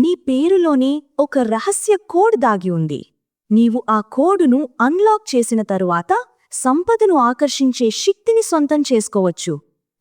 నీ పేరులోనే ఒక రహస్య కోడ్ దాగి ఉంది. నీవు ఆ కోడును అన్లాక్ చేసిన తరువాత సంపదను ఆకర్షించే శక్తిని సొంతం చేసుకోవచ్చు.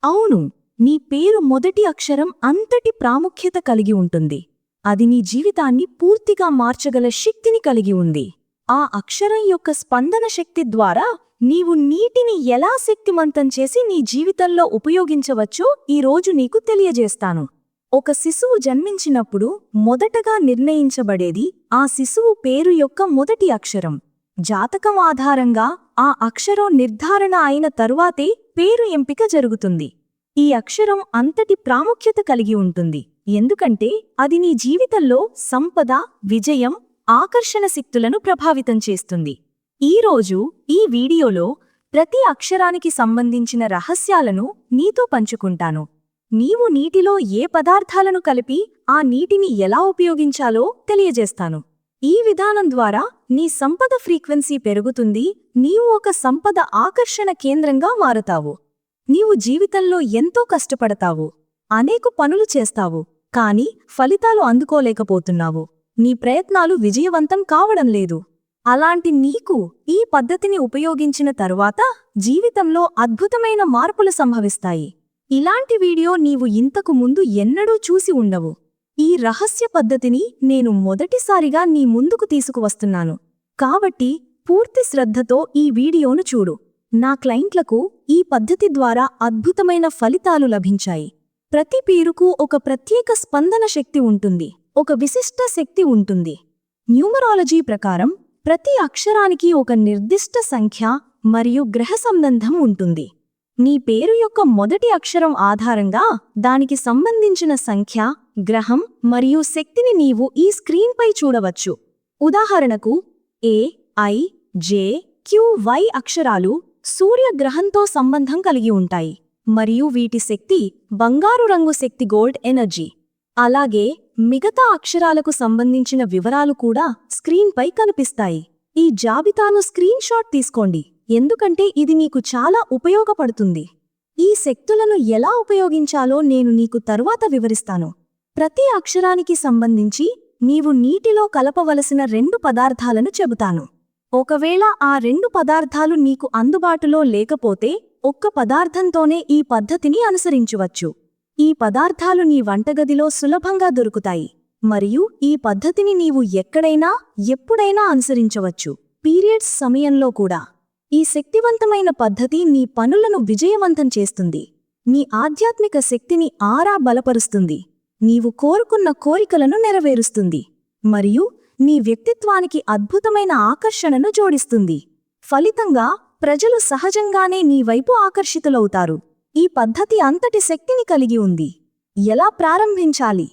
అవును నీ పేరు మొదటి అక్షరం అంతటి ప్రాముఖ్యత కలిగి ఉంటుంది. అది నీ జీవితాన్ని పూర్తిగా మార్చగల శక్తిని కలిగి ఉంది. ఆ అక్షరం యొక్క స్పందన శక్తి ద్వారా నీవు నీటిని ఎలా శక్తిమంతం చేసి నీ జీవితంలో ఉపయోగించవచ్చో ఈరోజు నీకు తెలియజేస్తాను. ఒక శిశువు జన్మించినప్పుడు మొదటగా నిర్ణయించబడేది ఆ శిశువు పేరు యొక్క మొదటి అక్షరం. జాతకం ఆధారంగా ఆ అక్షరం నిర్ధారణ అయిన తరువాతే పేరు ఎంపిక జరుగుతుంది. ఈ అక్షరం అంతటి ప్రాముఖ్యత కలిగి ఉంటుంది. ఎందుకంటే అది నీ జీవితంలో సంపద విజయం ఆకర్షణ శక్తులను ప్రభావితం చేస్తుంది. ఈరోజు ఈ వీడియోలో ప్రతి అక్షరానికి సంబంధించిన రహస్యాలను నీతో పంచుకుంటాను. నీవు నీటిలో ఏ పదార్థాలను కలిపి ఆ నీటిని ఎలా ఉపయోగించాలో తెలియజేస్తాను. ఈ విధానం ద్వారా నీ సంపద ఫ్రీక్వెన్సీ పెరుగుతుంది నీవు ఒక సంపద ఆకర్షణ కేంద్రంగా మారతావు. నీవు జీవితంలో ఎంతో కష్టపడతావు అనేక పనులు చేస్తావు కాని ఫలితాలు అందుకోలేకపోతున్నావు. నీ ప్రయత్నాలు విజయవంతం కావడం లేదు. అలాంటి నీకు ఈ పద్ధతిని ఉపయోగించిన తరువాత జీవితంలో అద్భుతమైన మార్పులు సంభవిస్తాయి. ఇలాంటి వీడియో నీవు ఇంతకు ముందు ఎన్నడూ చూసి ఉండవు. ఈ రహస్య పద్ధతిని నేను మొదటిసారిగా నీ ముందుకు తీసుకువస్తున్నాను. కాబట్టి పూర్తి శ్రద్ధతో ఈ వీడియోను చూడు. నా క్లయింట్లకు ఈ పద్ధతి ద్వారా అద్భుతమైన ఫలితాలు లభించాయి. ప్రతి పేరుకు ఒక ప్రత్యేక స్పందన శక్తి ఉంటుంది. ఒక విశిష్ట శక్తి ఉంటుంది. న్యూమరాలజీ ప్రకారం ప్రతి అక్షరానికి ఒక నిర్దిష్ట సంఖ్య మరియు గ్రహ సంబంధం ఉంటుంది. నీ పేరు యొక్క మొదటి అక్షరం ఆధారంగా దానికి సంబంధించిన సంఖ్య గ్రహం మరియు శక్తిని నీవు ఈ స్క్రీన్పై చూడవచ్చు. ఉదాహరణకు A I J Q Y అక్షరాలు సూర్యగ్రహంతో సంబంధం కలిగి ఉంటాయి మరియు వీటి శక్తి బంగారు రంగు శక్తి గోల్డ్ ఎనర్జీ. అలాగే మిగతా అక్షరాలకు సంబంధించిన వివరాలు కూడా స్క్రీన్పై కనిపిస్తాయి. ఈ జాబితాను స్క్రీన్షాట్ తీసుకోండి. ఎందుకంటే ఇది నీకు చాలా ఉపయోగపడుతుంది. ఈ శక్తులను ఎలా ఉపయోగించాలో నేను నీకు తరువాత వివరిస్తాను. ప్రతి అక్షరానికి సంబంధించి నీవు నీటిలో కలపవలసిన రెండు పదార్థాలను చెబుతాను. ఒకవేళ ఆ రెండు పదార్థాలు నీకు అందుబాటులో లేకపోతే ఒక్క పదార్థంతోనే ఈ పద్ధతిని అనుసరించవచ్చు. ఈ పదార్థాలు నీ వంటగదిలో సులభంగా దొరుకుతాయి. మరియు ఈ పద్ధతిని నీవు ఎక్కడైనా ఎప్పుడైనా అనుసరించవచ్చు. పీరియడ్స్ సమయంలో కూడా. ఈ శక్తివంతమైన పద్ధతి నీ పనులను విజయవంతం చేస్తుంది. నీ ఆధ్యాత్మిక శక్తిని ఆరా బలపరుస్తుంది. నీవు కోరుకున్న కోరికలను నెరవేరుస్తుంది. మరియు నీ వ్యక్తిత్వానికి అద్భుతమైన ఆకర్షణను జోడిస్తుంది. ఫలితంగా ప్రజలు సహజంగానే నీ వైపు ఆకర్షితులవుతారు. ఈ పద్ధతి అంతటి శక్తిని కలిగి ఉంది. ఎలా ప్రారంభించాలి?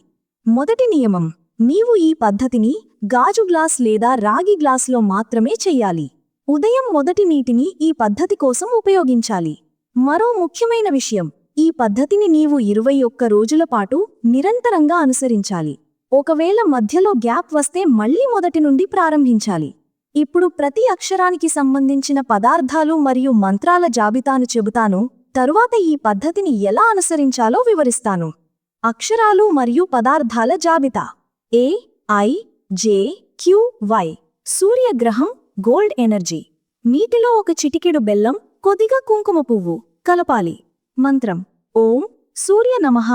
మొదటి నియమం. నీవు ఈ పద్ధతిని గాజు గ్లాస్ లేదా రాగి గ్లాసులో మాత్రమే చెయ్యాలి ఉదయం మొదటి నీటిని ఈ పద్ధతి కోసం ఉపయోగించాలి. మరో ముఖ్యమైన విషయం ఈ పద్ధతిని నీవు ఇరవై ఒక్క రోజుల పాటు నిరంతరంగా అనుసరించాలి. ఒకవేళ మధ్యలో గ్యాప్ వస్తే మళ్ళీ మొదటి నుండి ప్రారంభించాలి. ఇప్పుడు ప్రతి అక్షరానికి సంబంధించిన పదార్థాలు మరియు మంత్రాల జాబితాను చెబుతాను తరువాత ఈ పద్ధతిని ఎలా అనుసరించాలో వివరిస్తాను. అక్షరాలు మరియు పదార్థాల జాబితా. A I J Q Y. సూర్యగ్రహం gold energy. నీటిలో ఒక చిటికెడు బెల్లం కొద్దిగా కుంకుమ పువ్వు కలపాలి. మంత్రం. ఓం సూర్య నమః.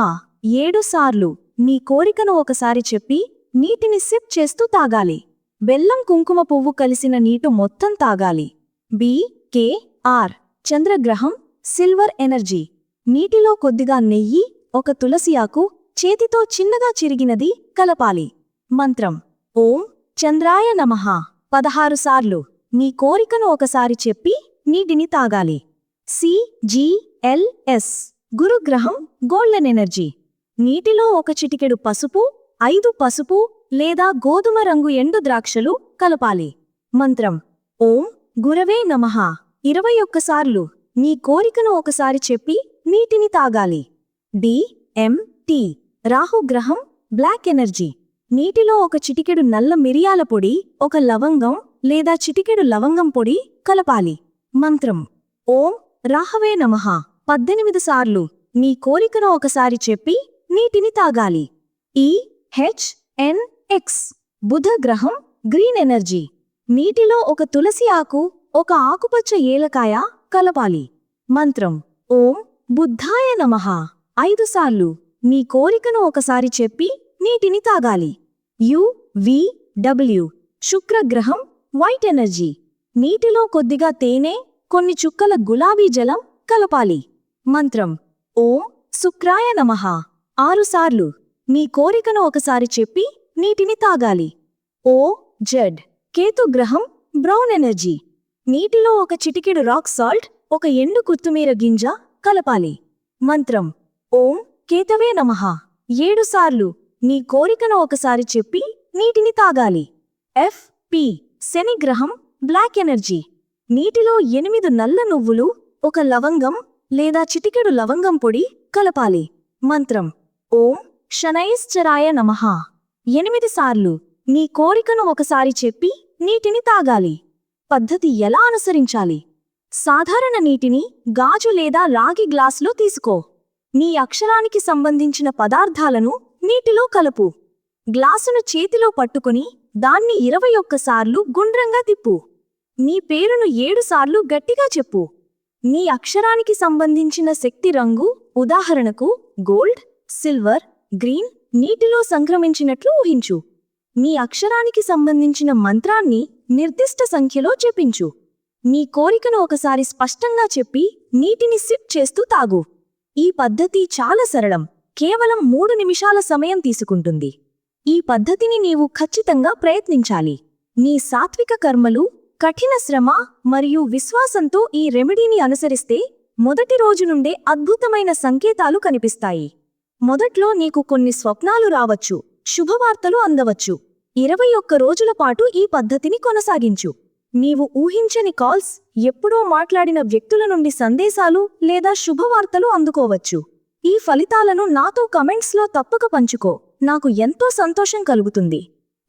ఏడు సార్లు నీ కోరికను ఒకసారి చెప్పి నీటిని సిప్ చేస్తూ తాగాలి. బెల్లం కుంకుమ పువ్వు కలిసిన నీటు మొత్తం తాగాలి. B K R. చంద్రగ్రహం silver energy. నీటిలో కొద్దిగా నెయ్యి ఒక తులసియాకు చేతితో చిన్నగా చిరిగినది కలపాలి. మంత్రం. ఓం చంద్రాయ నమః. పదహారు సార్లు. నీ కోరికను ఒకసారి చెప్పి నీటిని తాగాలి. C L S. గురుగ్రహం గోల్డెన్ ఎనర్జీ. నీటిలో ఒక చిటికెడు పసుపు ఐదు పసుపు లేదా గోధుమ రంగు ఎండు ద్రాక్షలు కలపాలి. మంత్రం. ఓం గురవే నమః. ఇరవై ఒక్కసార్లు నీ కోరికను ఒకసారి చెప్పి నీటిని తాగాలి. D M T. రాహుగ్రహం black energy. నీటిలో ఒక చిటికెడు నల్ల మిరియాల పొడి ఒక లవంగం లేదా చిటికెడు లవంగం పొడి కలపాలి. మంత్రం. ఓం రాహవే నమః. పద్దెనిమిది సార్లు నీ కోరికను ఒకసారి చెప్పి నీటిని తాగాలి. ఈ హెచ్ ఎన్ ఎక్స్. బుధ గ్రహం గ్రీన్ ఎనర్జీ. నీటిలో ఒక తులసి ఆకు ఒక ఆకుపచ్చ ఏలకాయ కలపాలి. మంత్రం. ఓం బుద్ధాయ నమః. ఐదు సార్లు నీ కోరికను ఒకసారి చెప్పి నీటిని తాగాలి. U V W. శుక్రగ్రహం వైట్ ఎనర్జీ. నీటిలో కొద్దిగా తేనె కొన్ని చుక్కల గులాబీ జలం కలపాలి. మంత్రం ఓం శుక్రాయ నమః. ఆరుసార్లు మీ కోరికను ఒకసారి చెప్పి నీటిని తాగాలి. ఓ జడ్. కేతు గ్రహం బ్రౌన్ ఎనర్జీ. నీటిలో ఒక చిటికెడు రాక్ సాల్ట్ ఒక ఎండు కొత్తిమీర గింజ కలపాలి. మంత్రం ఓం కేతవే నమ. ఏడుసార్లు నీ కోరికను ఒకసారి చెప్పి నీటిని తాగాలి. ఎఫ్ పి శని గ్రహం బ్లాక్ ఎనర్జీ నీటిలో ఎనిమిది నల్ల నువ్వులు ఒక లవంగం లేదా చిటికెడు లవంగం పొడి కలపాలి. మంత్రం ఓం శనైశ్చరాయ నమః. ఎనిమిది సార్లు నీ కోరికను ఒకసారి చెప్పి నీటిని తాగాలి. పద్ధతి ఎలా అనుసరించాలి? సాధారణ నీటిని గాజు లేదా రాగి గ్లాసులో తీసుకో. నీ అక్షరానికి సంబంధించిన పదార్థాలను నీటిలో కలుపు. గ్లాసును చేతిలో పట్టుకుని దాన్ని ఇరవై ఒక్కసార్లు గుండ్రంగా తిప్పు. నీ పేరును ఏడుసార్లు గట్టిగా చెప్పు. నీ అక్షరానికి సంబంధించిన శక్తి రంగు ఉదాహరణకు గోల్డ్ సిల్వర్ గ్రీన్ నీటిలో సంక్రమించినట్లు ఊహించు. నీ అక్షరానికి సంబంధించిన మంత్రాన్ని నిర్దిష్ట సంఖ్యలో చెప్పించు. నీ కోరికను ఒకసారి స్పష్టంగా చెప్పి నీటిని సిప్ చేస్తూ తాగు. ఈ పద్ధతి చాలా సరళం. కేవలం మూడు నిమిషాల సమయం తీసుకుంటుంది. ఈ పద్ధతిని నీవు ఖచ్చితంగా ప్రయత్నించాలి. నీ సాత్విక కర్మలు కఠిన శ్రమ మరియు విశ్వాసంతో ఈ రెమెడీని అనుసరిస్తే మొదటి రోజు నుండే అద్భుతమైన సంకేతాలు కనిపిస్తాయి. మొదట్లో నీకు కొన్ని స్వప్నాలు రావచ్చు శుభవార్తలు అందవచ్చు. ఇరవై ఒక్క రోజుల పాటు ఈ పద్ధతిని కొనసాగించు. నీవు ఊహించని కాల్స్ ఎప్పుడో మాట్లాడిన వ్యక్తుల నుండి సందేశాలు లేదా శుభవార్తలు అందుకోవచ్చు. ఈ ఫలితాలను నాతో కమెంట్స్లో తప్పక పంచుకో. నాకు ఎంతో సంతోషం కలుగుతుంది.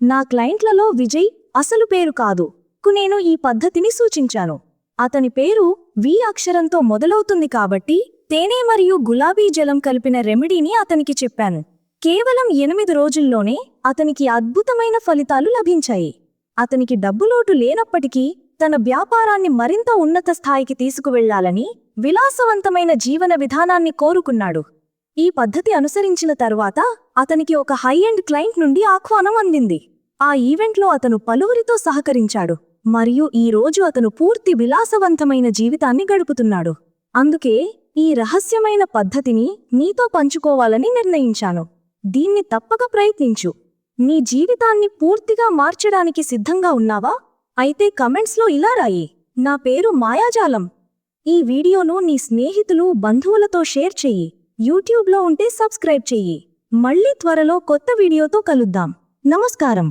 నా క్లయింట్లలో విజయ్ అసలు పేరు కాదు. కు నేను ఈ పద్ధతిని సూచించాను. అతని పేరు వి అక్షరంతో మొదలవుతుంది కాబట్టి తేనె మరియు గులాబీ జలం కలిపిన రెమెడీని అతనికి చెప్పాను. కేవలం ఎనిమిది రోజుల్లోనే అతనికి అద్భుతమైన ఫలితాలు లభించాయి. అతనికి డబ్బులోటు లేనప్పటికీ తన వ్యాపారాన్ని మరింత ఉన్నత స్థాయికి తీసుకువెళ్ళాలని విలాసవంతమైన జీవన విధానాన్ని కోరుకున్నాడు. ఈ పద్ధతి అనుసరించిన తరువాత అతనికి ఒక హై ఎండ్ క్లయింట్ నుండి ఆహ్వానం అందింది. ఆ ఈవెంట్లో అతను పలువురితో సహకరించాడు మరియు ఈ రోజు అతను పూర్తి విలాసవంతమైన జీవితాన్ని గడుపుతున్నాడు. అందుకే ఈ రహస్యమైన పద్ధతిని నీతో పంచుకోవాలని నిర్ణయించాను. దీన్ని తప్పక ప్రయత్నించు. నీ జీవితాన్ని పూర్తిగా మార్చడానికి సిద్ధంగా ఉన్నావా? అయితే కమెంట్స్లో ఇలా రాయి. నా పేరు మాయాజాలం. ఈ వీడియోను నీ స్నేహితులు బంధువులతో షేర్ చెయ్యి. యూట్యూబ్లో ఉంటే సబ్స్క్రైబ్ చెయ్యి. మళ్ళీ త్వరలో కొత్త వీడియోతో కలుద్దాం. నమస్కారం.